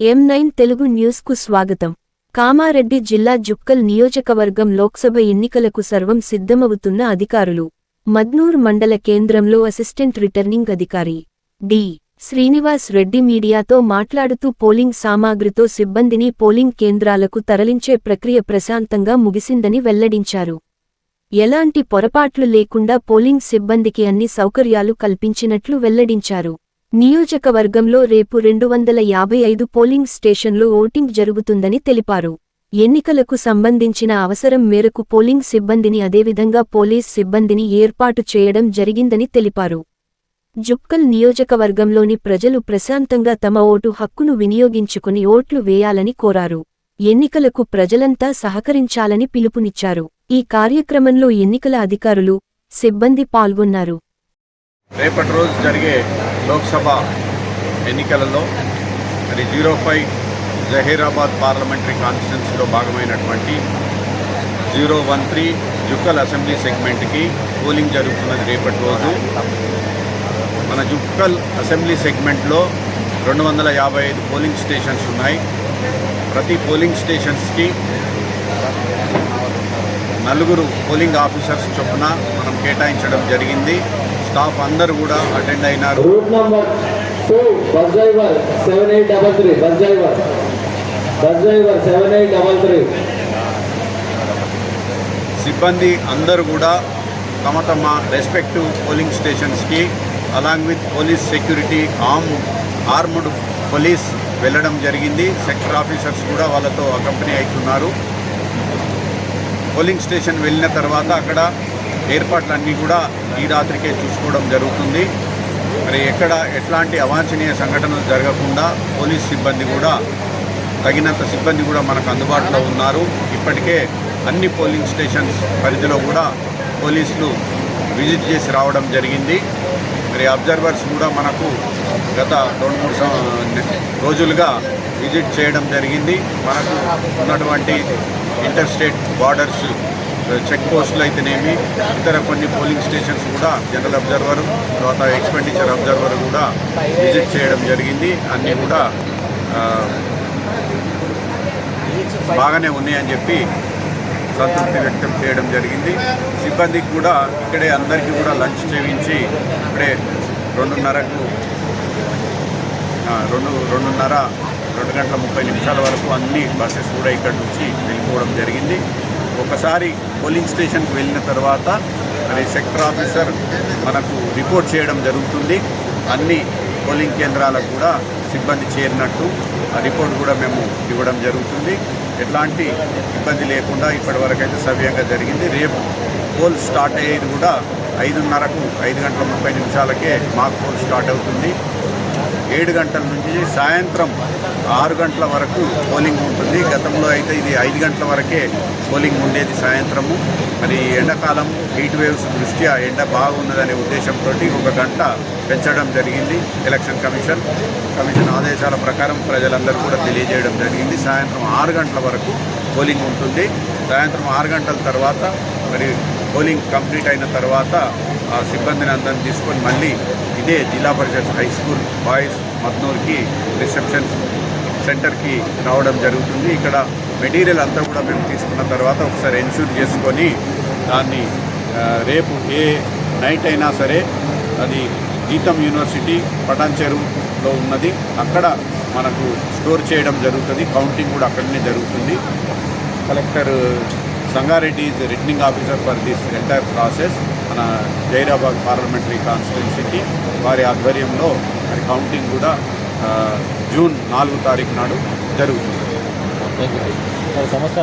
ఎం nine Telugu న్యూస్కు స్వాగతం. కామారెడ్డి జిల్లా జుక్కల్ నియోజకవర్గం లోక్సభ ఎన్నికలకు సర్వం సిద్ధమవుతున్న అధికారులు. మద్నూర్ మండల కేంద్రంలో అసిస్టెంట్ రిటర్నింగ్ అధికారి. డి. శ్రీనివాస్ రెడ్డి మీడియాతో మాట్లాడుతూ పోలింగ్ సామాగ్రితో సిబ్బందిని పోలింగ్ కేంద్రాలకు తరలించే ప్రక్రియ ప్రశాంతంగా ముగిసిందని వెల్లడించారు. ఎలాంటి పొరపాట్లు లేకుండా పోలింగ్ సిబ్బందికి అన్ని సౌకర్యాలు కల్పించినట్లు వెల్లడించారు. నియోజకవర్గంలో రేపు రెండు వందల యాభై ఐదు పోలింగ్ స్టేషన్లు ఓటింగ్ జరుగుతుందని తెలిపారు. ఎన్నికలకు సంబంధించిన అవసరం మేరకు పోలింగ్ సిబ్బందిని అదేవిధంగా పోలీస్ సిబ్బందిని ఏర్పాటు చేయడం జరిగిందని తెలిపారు. జుక్కల్ నియోజకవర్గంలోని ప్రజలు ప్రశాంతంగా తమ ఓటు హక్కును వినియోగించుకుని ఓట్లు వేయాలని కోరారు. ఎన్నికలకు ప్రజలంతా సహకరించాలని పిలుపునిచ్చారు. ఈ కార్యక్రమంలో ఎన్నికల అధికారులు సిబ్బంది పాల్గొన్నారు. రేపటి రోజు జరిగే లోక్సభ ఎన్నికలలో మరి జీరో ఫైవ్ జహీరాబాద్ పార్లమెంటరీ కాన్స్టిట్యున్సీలో భాగమైనటువంటి zero one three Jukkal assembly సెగ్మెంట్కి polling జరుగుతున్నది రేపటి రోజు. మన జుక్కల్ అసెంబ్లీ సెగ్మెంట్లో రెండు వందల యాభై ఐదు పోలింగ్ స్టేషన్స్ ఉన్నాయి. ప్రతి పోలింగ్ స్టేషన్స్కి నలుగురు పోలింగ్ ఆఫీసర్స్ చొప్పున మనం కేటాయించడం జరిగింది. స్టాఫ్ అందరూ కూడా అటెండ్ అయినారు. Route number two bus driver seven eight double three bus driver. Bus driver seven eight double three. సిబ్బంది అందరూ కూడా తమ తమ respective polling స్టేషన్స్కి along with police security arm armed police వెళ్ళడం జరిగింది. సెక్టర్ ఆఫీసర్స్ కూడా వాళ్ళతో అకంపెనీ అవుతున్నారు. పోలింగ్ స్టేషన్ వెళ్ళిన తర్వాత అక్కడ ఏర్పాట్లన్నీ కూడా ఈ రాత్రికే చూసుకోవడం జరుగుతుంది. మరి ఎక్కడ ఎట్లాంటి అవాంఛనీయ సంఘటనలు జరగకుండా పోలీస్ సిబ్బంది కూడా తగినంత సిబ్బంది కూడా మనకు అందుబాటులో ఉన్నారు. ఇప్పటికే అన్ని పోలింగ్ స్టేషన్స్ పరిధిలో కూడా పోలీసులు విజిట్ చేసి రావడం జరిగింది. మరి అబ్జర్వర్స్ కూడా మనకు గత రెండు మూడు రోజులుగా విజిట్ చేయడం జరిగింది. మనకు ఉన్నటువంటి ఇంటర్ స్టేట్ బార్డర్స్ చెక్ పోస్టులు అయితేనేమి ఇతర కొన్ని పోలింగ్ స్టేషన్స్ కూడా జనరల్ అబ్జర్వర్ తర్వాత ఎక్స్పెండిచర్ అబ్జర్వర్ కూడా విజిట్ చేయడం జరిగింది. అన్నీ కూడా బాగానే ఉన్నాయని చెప్పి సంతృప్తి వ్యక్తం చేయడం జరిగింది. సిబ్బందికి కూడా ఇక్కడే అందరికీ కూడా లంచ్ చేయించి ఇప్పుడే రెండున్నరకు రెండు రెండున్నర రెండు గంటల ముప్పై నిమిషాల వరకు అన్ని బస్సెస్ కూడా ఇక్కడ నుంచి వెళ్ళిపోవడం జరిగింది. ఒకసారి పోలింగ్ స్టేషన్కి వెళ్ళిన తర్వాత మరి సెక్టర్ ఆఫీసర్ మనకు రిపోర్ట్ చేయడం జరుగుతుంది. అన్ని పోలింగ్ కేంద్రాలకు కూడా సిబ్బంది చేరినట్టు ఆ రిపోర్ట్ కూడా మేము ఇవ్వడం జరుగుతుంది. ఎట్లాంటి ఇబ్బంది లేకుండా ఇప్పటి వరకు అయితే సవ్యంగా జరిగింది. రేపు పోల్ స్టార్ట్ అయ్యేది కూడా ఐదున్నరకు ఐదు గంటల ముప్పై నిమిషాలకే మాకు పోల్ స్టార్ట్ అవుతుంది. ఏడు గంటల నుంచి సాయంత్రం ఆరు గంటల వరకు పోలింగ్ ఉంటుంది. గతంలో అయితే ఇది ఐదు గంటల వరకే పోలింగ్ ఉండేది సాయంత్రము. మరి ఎండాకాలం హీట్ వేవ్స్ దృష్ట్యా ఎండ బాగున్నదనే ఉద్దేశంతో ఒక గంట పెంచడం జరిగింది ఎలక్షన్ కమిషన్. కమిషన్ ఆదేశాల ప్రకారం ప్రజలందరూ కూడా తెలియజేయడం జరిగింది. సాయంత్రం ఆరు గంటల వరకు పోలింగ్ ఉంటుంది. సాయంత్రం ఆరు గంటల తర్వాత మరి పోలింగ్ కంప్లీట్ అయిన తర్వాత ఆ సిబ్బందిని అందరిని తీసుకొని మళ్ళీ ఇదే Zilla Parishad high school boys మద్నూర్కి reception సెంటర్కి రావడం జరుగుతుంది. ఇక్కడ మెటీరియల్ అంతా కూడా మేము తీసుకున్న తర్వాత ఒకసారి ఎన్ష్యూర్ చేసుకొని దాన్ని రేపు ఏ నైట్ అయినా సరే అది గీతం యూనివర్సిటీ పటాన్ చెరువులో ఉన్నది. అక్కడ మనకు స్టోర్ చేయడం జరుగుతుంది. కౌంటింగ్ కూడా అక్కడనే జరుగుతుంది. Collector Sangareddy is returning officer for this entire process. మన జైరాబాద్ పార్లమెంటరీ కాన్స్టిట్యున్సీకి వారి ఆధ్వర్యంలో మరి కౌంటింగ్ కూడా జూన్ నాలుగు తారీఖు నాడు జరుగుతుంది. సంస్థ